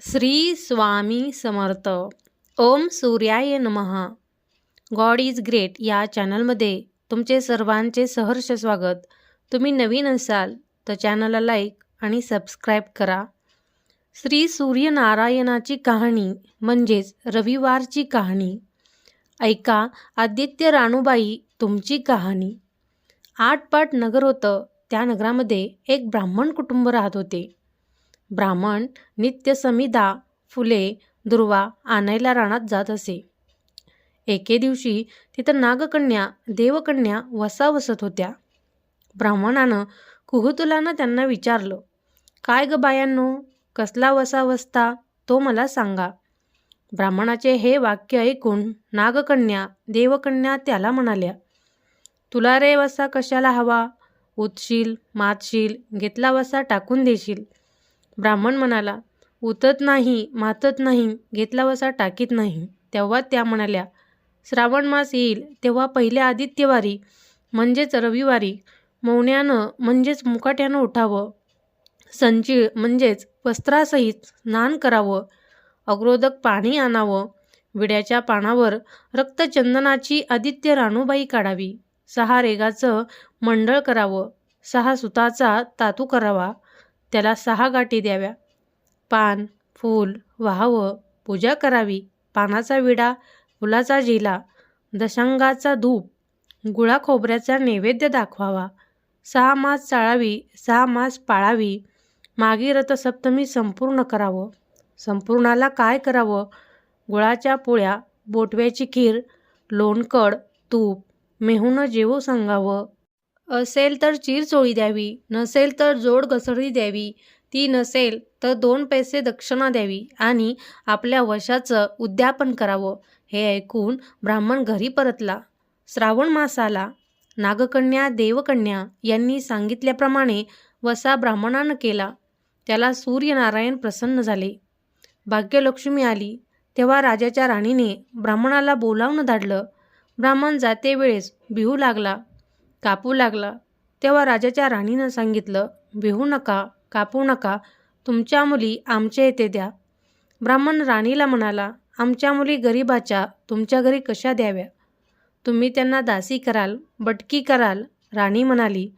श्री स्वामी समर्थ. ओम सूर्याय नमः. God is great या चॅनलमध्ये तुमचे सर्वांचे सहर्ष स्वागत. तुम्ही नवीन असाल तर चॅनलला लाईक आणि सबस्क्राईब करा. श्री सूर्यनारायणाची कहाणी म्हणजेच रविवारची कहाणी. ऐका आदित्य राणूबाई तुमची कहाणी. आठपाट नगर होतं. त्या नगरामध्ये एक ब्राह्मण कुटुंब राहत होते. ब्राह्मण नित्य समिधा फुले दुर्वा आणायला रानात जात असे. एके दिवशी तिथं नागकन्या देवकन्या वसा वसत होत्या. ब्राह्मणानं कुहुतुलानं त्यांना विचारलं काय ग बायांनो कसला वसा वसता तो मला सांगा. ब्राह्मणाचे हे वाक्य ऐकून नागकन्या देवकन्या त्याला म्हणाल्या तुला रे वसा कशाला हवा? उतशील मातशील घेतला वसा टाकून देशील. ब्राह्मण म्हणाला उतत नाही मातत नाही घेतला वसा टाकीत नाही. तेव्हा त्या म्हणाल्या श्रावण मास येईल तेव्हा पहिल्या आदित्यवारी म्हणजेच रविवारी मौन्यानं म्हणजेच मुकाट्यानं उठावं. संचीळ म्हणजेच वस्त्रासहित स्नान करावं. अग्रोदक पाणी आणावं. विड्याच्या पानावर रक्तचंदनाची आदित्य राणूबाई काढावी. सहा रेगाचं मंडळ करावं. सहा सुताचा तातू करावा. त्याला सहा गाठी द्याव्या. पान फूल व्हावं पूजा करावी. पानाचा विडा फुलाचा झिला दशंगाचा धूप गुळा खोबऱ्याचा नैवेद्य दाखवावा. सहा मास चाळावी सहा मास पाळावी. मागी रथसप्तमी संपूर्ण करावं. संपूर्णाला काय करावं? गुळाच्या पोळ्या बोटव्याची खीर लोणकड तूप मेहून जेवू सांगावं असेल तर चिरचोळी द्यावी नसेल तर जोड घसडी द्यावी. ती नसेल तर दोन पैसे दक्षिणा द्यावी आणि आपल्या वशाचं उद्यापन करावं. हे ऐकून ब्राह्मण घरी परतला. श्रावण मास आला. नागकन्या देवकन्या यांनी सांगितल्याप्रमाणे वसा ब्राह्मणानं केला. त्याला सूर्यनारायण प्रसन्न झाले. भाग्यलक्ष्मी आली. तेव्हा राजाच्या राणीने ब्राह्मणाला बोलावून धाडलं. ब्राह्मण जाते वेळेस बिहू लागला. कापू लागला. तेव्हा राजाच्या राणीनं सांगितलं बिहू नका कापू नका. तुमच्या मुली आमच्या येथे द्या. ब्राह्मण राणीला म्हणाला आमच्या मुली गरिबाच्या तुमच्या घरी कशा द्याव्या? तुम्ही त्यांना दासी कराल बटकी कराल. राणी म्हणाली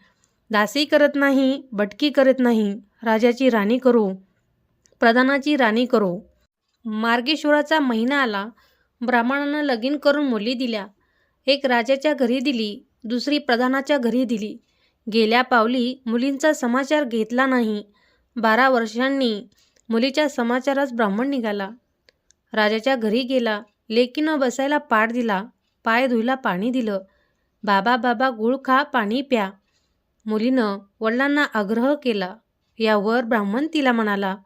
दासी करत नाही बटकी करत नाही. राजाची राणी करू प्रधानाची राणी करू. मार्गेश्वराचा महिना आला. ब्राह्मणानं लगीन करून मुली दिल्या. एक राजाच्या घरी दिली. दुसरी प्रधानाच्या घरी दिली. गेल्या पावली मुलींचा समाचार घेतला नाही. बारा वर्षांनी मुलीच्या समाचारास ब्राह्मण निघाला. राजाच्या घरी गेला. लेकीनं बसायला पाठ दिला. पाय धुईला पाणी दिलं. बाबा बाबा गुळ खा पाणी प्या. मुलीनं वडिलांना आग्रह केला. यावर ब्राह्मण तिला म्हणाला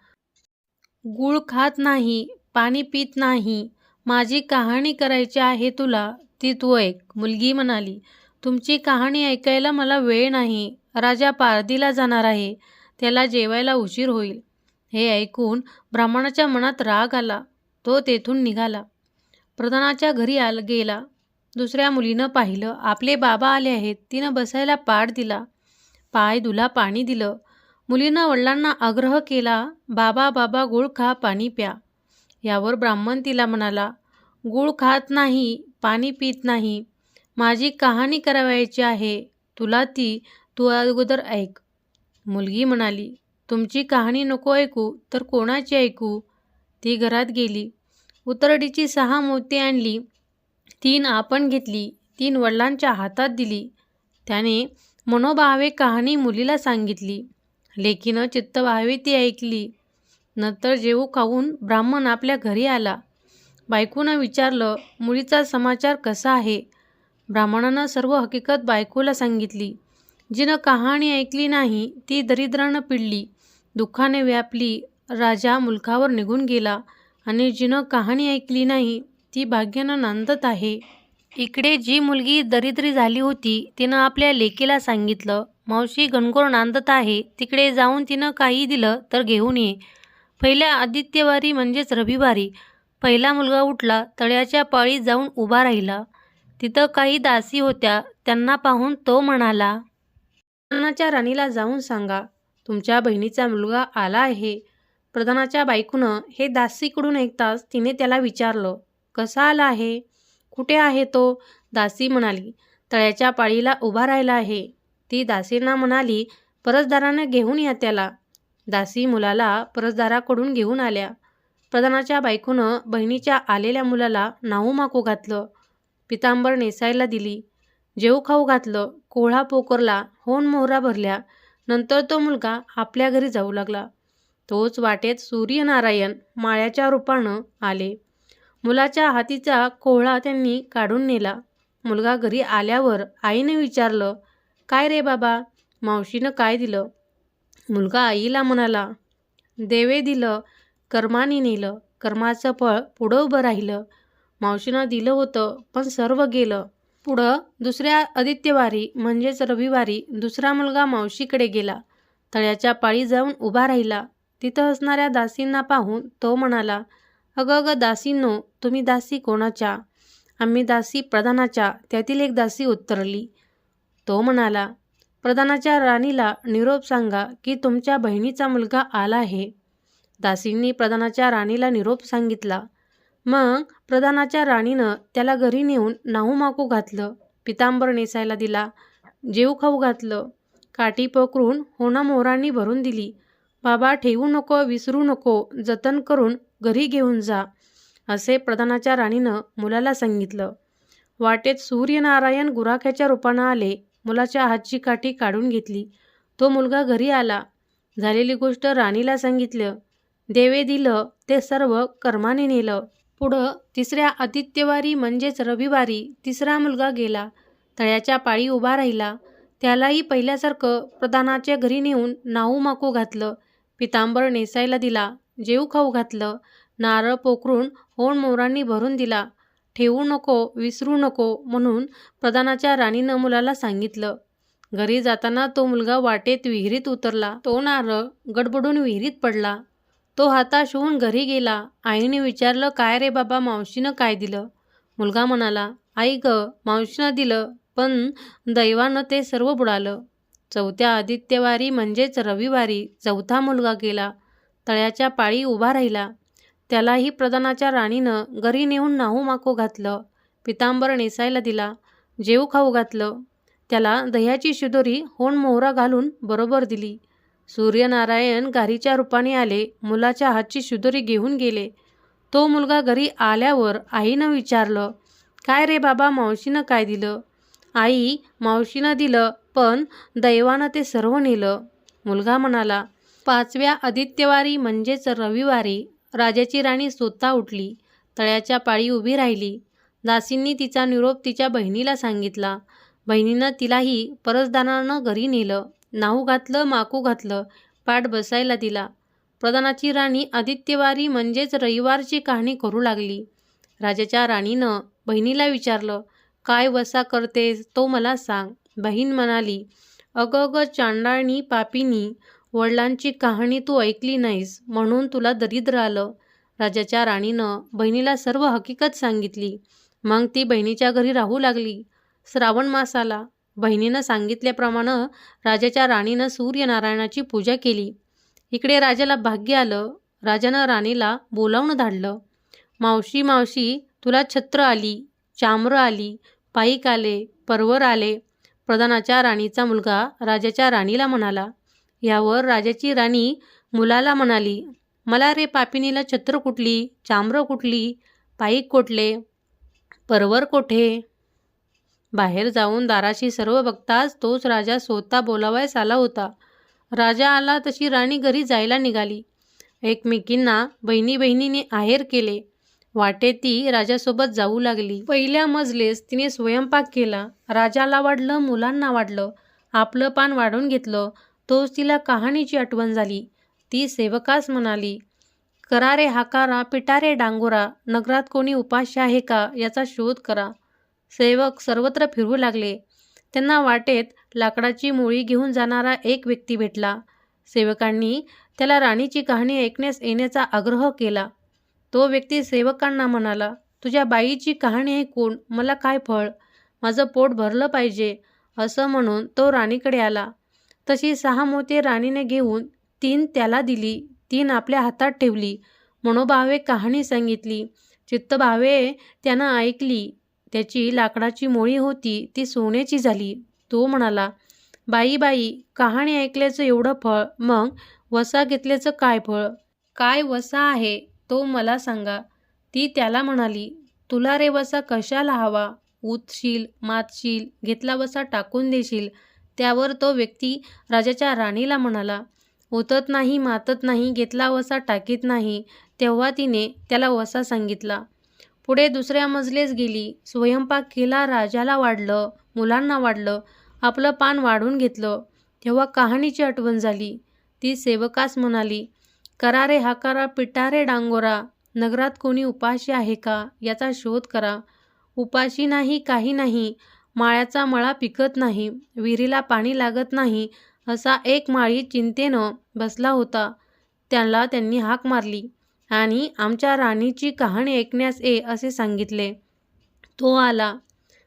गुळ खात नाही पाणी पित नाही. माझी कहाणी करायची आहे तुला. ती तू ऐक मुलगी म्हणाली. तुमची कहाणी ऐकायला मला वेळ नाही. राजा पारदीला जाणार आहे. त्याला जेवायला उशीर होईल. हे ऐकून ब्राह्मणाच्या मनात राग आला. तो तेथून निघाला. प्रधानाच्या घरी आल गेला. दुसऱ्या मुलीनं पाहिलं. आपले बाबा आले आहेत. तिनं बसायला पाठ दिला. पाय धुला पाणी दिलं. मुलीनं वडिलांना आग्रह केला बाबा बाबा गुळ खा पाणी प्या. यावर ब्राह्मण तिला म्हणाला गुळ खात नाही पाणी पित नाही. माझी कहाणी करावयाची आहे. तुला ती तू अगोदर ऐक. मुलगी म्हणाली तुमची कहाणी नको ऐकू तर कोणाची ऐकू? ती घरात गेली. उतरडीची सहा मोती आणली. तीन आपण घेतली. तीन वडिलांच्या हातात दिली. त्याने मनोभावे कहाणी मुलीला सांगितली. लेकीनं चित्तभावे ती ऐकली. नंतर जेवू खाऊन ब्राह्मण आपल्या घरी आला. बायकोनं विचारलं मुलीचा समाचार कसा आहे? ब्राह्मणानं सर्व हकीकत बायकोला सांगितली. जिनं कहाणी ऐकली नाही ती दरिद्रानं पिडली. दुःखाने व्यापली राजा मुलखावर निघून गेला. आणि जिनं कहाणी ऐकली नाही ती भाग्यानं नांदत आहे. इकडे जी मुलगी दरिद्री झाली होती तिनं आपल्या लेकीला सांगितलं मावशी गणगोर नांदत आहे तिकडे जाऊन तिनं काही दिलं तर घेऊन ये. पहिल्या आदित्यवारी म्हणजेच रविवारी पहिला मुलगा उठला तळ्याच्या पाळीत जाऊन उभा राहिला. तिथं काही दासी होत्या त्यांना पाहून तो म्हणाला प्रधानाच्या राणीला जाऊन सांगा तुमच्या बहिणीचा मुलगा आला आहे. प्रधानाच्या बायकोनं हे दासीकडून ऐकताच तिने त्याला विचारलं कसा आला आहे? कुठे आहे तो? दासी म्हणाली तळ्याच्या पाळीला उभा राहिला आहे. ती दासींना म्हणाली परसदारानं घेऊन या त्याला. दासी मुलाला परसदाराकडून घेऊन आल्या. प्रधानाच्या बायकोनं बहिणीच्या आलेल्या मुलाला नाहू माकू घातलं. पितांबर नेसायला दिली. जेऊ खाऊ घातलं कोळा पोकरला होन मोहरा भरल्या. नंतर तो मुलगा आपल्या घरी जाऊ लागला. तोच वाटेत सूर्यनारायण माळ्याच्या रूपानं आले. मुलाच्या हातीचा कोहळा त्यांनी काढून नेला. मुलगा घरी आल्यावर आईने विचारलं काय रे बाबा? मावशीनं काय दिलं? मुलगा आईला म्हणाला देवे दिलं कर्माने नेलं. कर्माचं फळ पुढं उभं राहिलं. मावशीनं दिलं होतं पण सर्व गेलं. पुढं दुसऱ्या आदित्यवारी म्हणजेच रविवारी दुसरा मुलगा मावशीकडे गेला. तळ्याच्या पाळी जाऊन उभा राहिला. तिथं असणाऱ्या दासींना पाहून तो म्हणाला अगं अगं दासींनो तुम्ही दासी कोणाच्या? आम्ही दासी प्रधानाच्या. त्यातील एक दासी उत्तरली. तो म्हणाला प्रधानाच्या राणीला निरोप सांगा की तुमच्या बहिणीचा मुलगा आला आहे. दासींनी प्रधानाच्या राणीला निरोप सांगितला. मग प्रधानाच्या राणीनं त्याला घरी नेऊन नाहू माकू घातलं. पितांबर नेसायला दिला. जेव खाऊ घातलं. काठी पकरून होणा मोहरांनी भरून दिली. बाबा ठेवू नको विसरू नको जतन करून घरी घेऊन जा असे प्रधानाच्या राणीनं मुलाला सांगितलं. वाटेत सूर्यनारायण गुराख्याच्या रूपानं आले. मुलाच्या हातची काठी काढून घेतली. तो मुलगा घरी आला. झालेली गोष्ट राणीला सांगितलं. देवे दिलं ते सर्व कर्माने नेलं. पुढं तिसऱ्या आदित्यवारी म्हणजेच रविवारी तिसरा मुलगा गेला. तळ्याच्या पाळी उभा राहिला. त्यालाही पहिल्यासारखं प्रधानाच्या घरी नेऊन नाहू माकू घातलं. पितांबर नेसायला दिला. जेऊ खाऊ घातलं. नारळ पोखरून होण मोरांनी भरून दिला. ठेवू नको विसरू नको म्हणून प्रधानाच्या राणीनं मुलाला सांगितलं. घरी जाताना तो मुलगा वाटेत विहिरीत उतरला. तो नारळ गडबडून विहिरीत पडला. तो हाताश होऊन घरी गेला. आईने विचारलं काय रे बाबा मावशीनं काय दिलं? मुलगा म्हणाला आई ग मावशीनं दिलं पण दैवानं ते सर्व बुडालं. चौथ्या आदित्यवारी म्हणजेच रविवारी चौथा मुलगा गेला. तळ्याच्या पाळी उभा राहिला. त्यालाही प्रधानाच्या राणीनं घरी नेऊन नाहू माको घातलं. पितांबर नेसायला दिला. जेऊ खाऊ घातलं. त्याला दह्याची शिदोरी होण मोहरा घालून बरोबर दिली. सूर्यनारायण गारीच्या रूपाने आले. मुलाच्या हातची शिदोरी घेऊन गेले. तो मुलगा घरी आल्यावर आईनं विचारलं काय रे बाबा मावशीनं काय दिलं? आई मावशीनं दिलं पण दैवानं ते सर्व नेलं. मुलगा म्हणाला पाचव्या आदित्यवारी म्हणजेच रविवारी राजाची राणी स्वतः उठली. तळ्याच्या पाळी उभी राहिली. दासींनी तिचा निरोप तिच्या बहिणीला सांगितला. बहिणीनं तिलाही परसदानानं घरी नेलं. नाहू घातलं माकू घातलं पाठ बसायला दिला. प्रधानाची राणी आदित्यवारी म्हणजेच रविवारची कहाणी करू लागली. राजाच्या राणीनं बहिणीला विचारलं काय वसा करतेस तो मला सांग. बहीण म्हणाली अगं अगं चांडाळणी पापीनी वडिलांची कहाणी तू ऐकली नाहीस म्हणून तुला दरिद्र आलं. राजाच्या राणीनं बहिणीला सर्व हकीकत सांगितली. मग ती बहिणीच्या घरी राहू लागली. श्रावण मास आला. बहिणीनं सांगितल्याप्रमाणे राजाच्या राणीनं सूर्यनारायणाची पूजा केली. इकडे राजाला भाग्य आलं. राजानं राणीला बोलावून धाडलं. मावशी मावशी तुला छत्र आली चाम्र आली पाईक आले परवर आले प्रधानाच्या राणीचा मुलगा राजाच्या राणीला म्हणाला. यावर राजाची राणी मुलाला म्हणाली मला रे पापिनीला छत्र कुठली चाम्र कुठली पाईक कोठले परवर कोठे? बाहेर जाऊन दाराशी सर्व बघताच तोच राजा स्वतः बोलावयास आला होता. राजा आला तशी राणी घरी जायला निघाली. एकमेकींना बहिणी बहिणीने आहेर केले. वाटे ती राजासोबत जाऊ लागली. पहिल्या मजलेस तिने स्वयंपाक केला. राजाला वाढलं मुलांना वाढलं. आपलं पान वाढून घेतलं. तोच तिला कहाणीची आठवण झाली. ती सेवकास म्हणाली करारे हाकारा पिटारे डांगोरा नगरात कोणी उपास्य आहे का याचा शोध करा. सेवक सर्वत्र फिरू लागले. त्यांना वाटेत लाकडाची मुळी घेऊन जाणारा एक व्यक्ती भेटला. सेवकांनी त्याला राणीची कहाणी ऐकण्यास येण्याचा आग्रह केला. तो व्यक्ती सेवकांना म्हणाला तुझ्या बाईची कहाणी ऐकून मला काय फळ? माझं पोट भरलं पाहिजे असं म्हणून तो राणीकडे आला. तशी सहा मोती राणीने घेऊन तीन त्याला दिली. तीन आपल्या हातात ठेवली. मनोभावे कहाणी सांगितली. चित्तभावे त्यानं ऐकली. त्याची लाकडाची मोळी होती ती सोन्याची झाली. तो म्हणाला बाई बाई कहाणी ऐकल्याचं एवढं फळ मग वसा घेतल्याचं काय फळ? काय वसा आहे तो मला सांगा. ती त्याला म्हणाली तुला रे वसा कशाला हवा? उतशील मातशील घेतला वसा टाकून देशील. त्यावर तो व्यक्ती राजाच्या राणीला म्हणाला ओतत नाही मातत नाही घेतला वसा टाकीत नाही. तेव्हा तिने त्याला वसा सांगितला. पुढे दुसऱ्या मजलेस गेली. स्वयंपाक केला राजाला वाढलं मुलांना वाढलं आपलं पान वाढून घेतलं. तेव्हा कहाणीची आठवण झाली. ती सेवकास म्हणाली करा रे हाकारा पिटारे डांगोरा नगरात कोणी उपाशी आहे का? याचा शोध करा. उपाशी नाही काही नाही. माळ्याचा मळा पिकत नाही. विहिरीला पाणी लागत नाही. असा एक माळी चिंतेनं बसला होता. त्याला त्यांनी हाक मारली. आणि आमच्या राणीची कहाणी ऐकण्यास ये असे सांगितले. तो आला.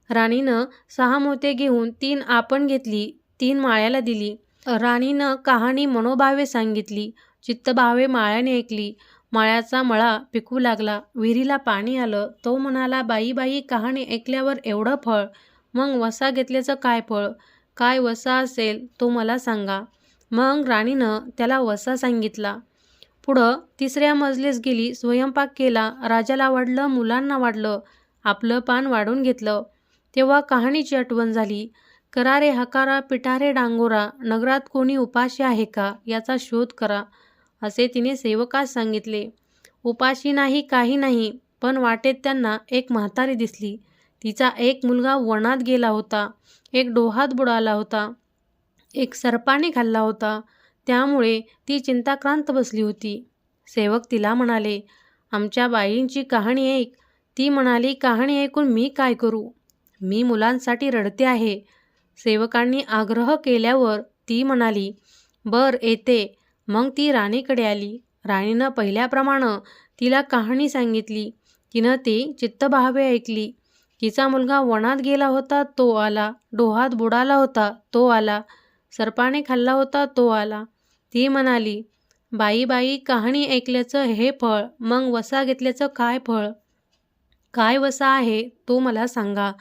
राणीनं सहा मोते घेऊन तीन आपण घेतली तीन माळ्याला दिली. राणीनं कहाणी मनोभावे सांगितली चित्तभावे माळ्याने ऐकली. माळ्याचा मळा पिकू लागला विहिरीला पाणी आलं. तो म्हणाला बाई बाई कहाणी ऐकल्यावर एवढं फळ मग वसा घेतल्याचं काय फळ? काय वसा असेल तो मला सांगा. मग राणीनं त्याला वसा सांगितला. पुढं तिसऱ्या मजलीस गेली स्वयंपाक केला राजाला वाढलं मुलांना वाढलं आपलं पान वाढून घेतलं. तेव्हा कहाणीची आठवण झाली करारे हकारा पिटारे डांगोरा नगरात कोणी उपाशी आहे का याचा शोध करा असे तिने सेवकास सांगितले. उपाशी नाही काही नाही पण वाटेत त्यांना एक म्हातारी दिसली. तिचा एक मुलगा वनात गेला होता एक डोहात बुडाला होता एक सर्पाने खाल्ला होता त्यामुळे ती चिंताक्रांत बसली होती. सेवक तिला म्हणाले आमच्या बाईंची कहाणी ऐक. ती म्हणाली कहाणी ऐकून मी काय करू? मी मुलांसाठी रडते आहे. सेवकांनी आग्रह केल्यावर ती म्हणाली बर येते. मग ती राणीकडे आली. राणीनं पहिल्याप्रमाणे तिला कहाणी सांगितली. तिनं ती चित्तभावे ऐकली. तिचा मुलगा वनात गेला होता तो आला. डोहात बुडाला होता तो आला. सर्पाने खाल्ला होता तो आला. ती म्हणाली बाई बाई कहाणी ऐकल्याचं हे फळ मग वसा घेतल्याचं काय फळ? काय वसा आहे तो मला सांगा.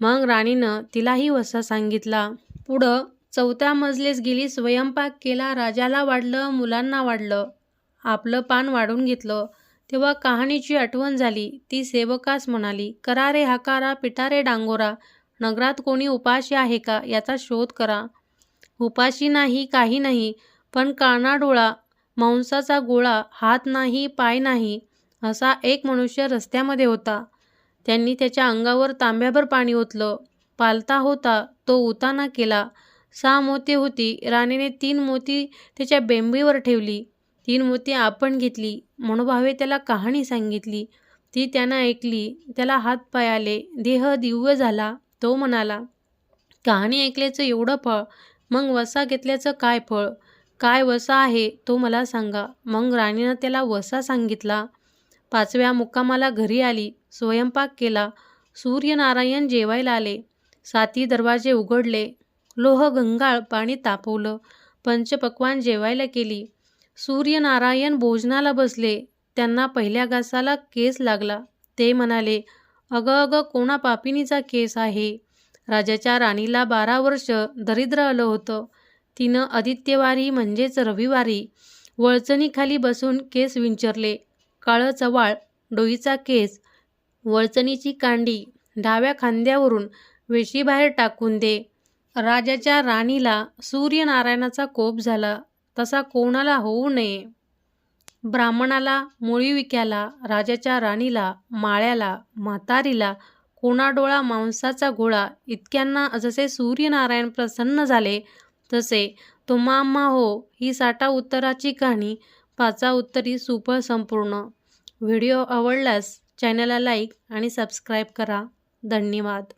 मग राणीनं तिलाही वसा सांगितला. पुढं चौथ्या मजलेस गेली स्वयंपाक केला राजाला वाढलं मुलांना वाढलं. आपलं पान वाढून घेतलं. तेव्हा कहाणीची आठवण झाली. ती सेवकास म्हणाली करा रे हाकारा पिटारे डांगोरा. नगरात कोणी उपाशी आहे का याचा शोध करा. उपाशी नाही काही नाही. पण काना डोळा मांसाचा गोळा हात नाही पाय नाही असा एक मनुष्य रस्त्यामध्ये होता. त्यांनी त्याच्या अंगावर तांब्याभर पाणी ओतलं. पालता होता तो उताना केला. सहा मोती होती. राणीने तीन मोती त्याच्या बेंबीवर ठेवली. तीन मोती आपण घेतली. मनोभावे त्याला कहाणी सांगितली. ती त्यानं ऐकली. त्याला हात पाय आले देह दिव्य झाला तो म्हणाला कहाणी ऐकल्याचं एवढं फळ मग वसा घेतल्याचं काय फळ? काय वसा आहे तो मला सांगा. मग राणीनं त्याला वसा सांगितला. पाचव्या मुक्कामाला घरी आली स्वयंपाक केला. सूर्यनारायण जेवायला आले. साती दरवाजे उघडले. लोह गंगाळ पाणी तापवलं. पंचपक्वान जेवायला केली सूर्यनारायण भोजनाला बसले. त्यांना पहिल्या घासाला केस लागला. ते म्हणाले अगं अगं कोणा पापिनीचा केस आहे? राजाच्या राणीला बारा वर्ष दरिद्र आलं होतं. तिनं आदित्यवारी म्हणजेच रविवारी वळचणीखाली बसून केस विंचरले. काळं चवाळ डोईचा केस वळचणीची कांडी डाव्या खांद्यावरून वेशीबाहेर टाकून दे. राजाच्या राणीला सूर्यनारायणाचा कोप झाला. तसा कोणाला होऊ नये. ब्राह्मणाला मुळी विक्याला राजाच्या राणीला माळ्याला म्हातारीला कोणाडोळा मांसाचा गोळा इतक्यांना जसे सूर्यनारायण प्रसन्न झाले तसे तुम्हा हो ही साठा उत्तराची कहाणी पाचा उत्तरी सुपर संपूर्ण. व्हिडिओ आवडल्यास चॅनलला लाईक आणि सबस्क्राईब करा. धन्यवाद.